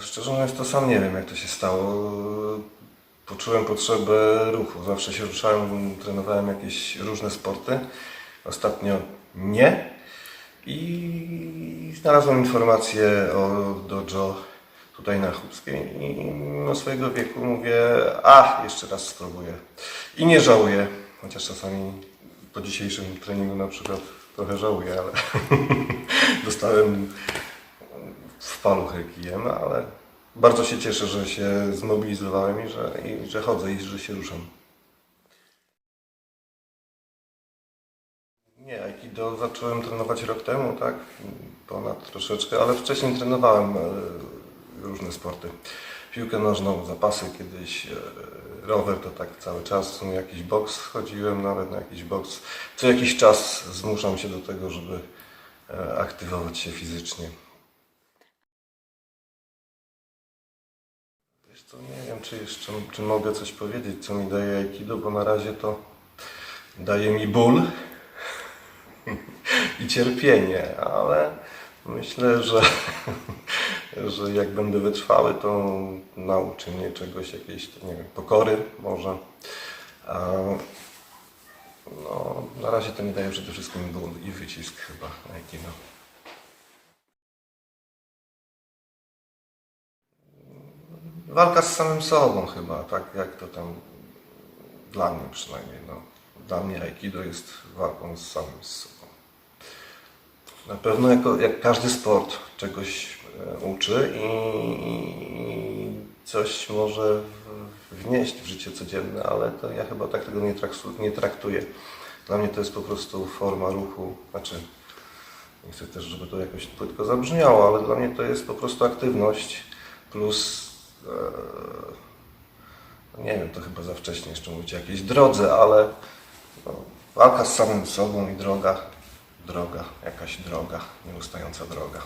Szczerze mówiąc, to sam nie wiem, jak to się stało. Poczułem potrzebę ruchu. Zawsze się ruszałem, trenowałem jakieś różne sporty. Ostatnio nie. I znalazłem informację o dojo tutaj na Chłopskiej i mimo swojego wieku mówię, a jeszcze raz spróbuję. I nie żałuję, chociaż czasami po dzisiejszym treningu na przykład trochę żałuję, ale dostałem w paluchę kijem, ale bardzo się cieszę, że się zmobilizowałem i że, i że chodzę i że się ruszam. Nie, Aikido zacząłem trenować rok temu, tak? Ponad troszeczkę, ale wcześniej trenowałem e, różne sporty. Piłkę nożną, zapasy kiedyś, e, rower to tak cały czas, sumie jakiś boks chodziłem nawet na jakiś boks. Co jakiś czas zmuszam się do tego, żeby e, aktywować się fizycznie. Co, nie wiem, czy jeszcze czy mogę coś powiedzieć, co mi daje Aikido, bo na razie to daje mi ból i cierpienie, ale myślę, że, że jak będę wytrwały, to nauczy mnie czegoś, jakiejś, nie wiem, pokory może. No, na razie to mi daje przede wszystkim ból i wycisk chyba Aikido. Walka z samym sobą chyba, tak jak to tam dla mnie przynajmniej. No. Dla mnie Aikido jest walką z samym sobą. Na pewno jako, jak każdy sport czegoś e, uczy i, coś może wnieść w życie codzienne, ale to ja chyba tak tego nie, nie traktuję. Dla mnie to jest po prostu forma ruchu, znaczy nie chcę też, żeby to jakoś płytko zabrzmiało, ale dla mnie to jest po prostu aktywność plus nie wiem, to chyba za wcześnie jeszcze mówić o jakiejś drodze, ale no, walka z samym sobą i droga, droga, jakaś droga, nieustająca droga.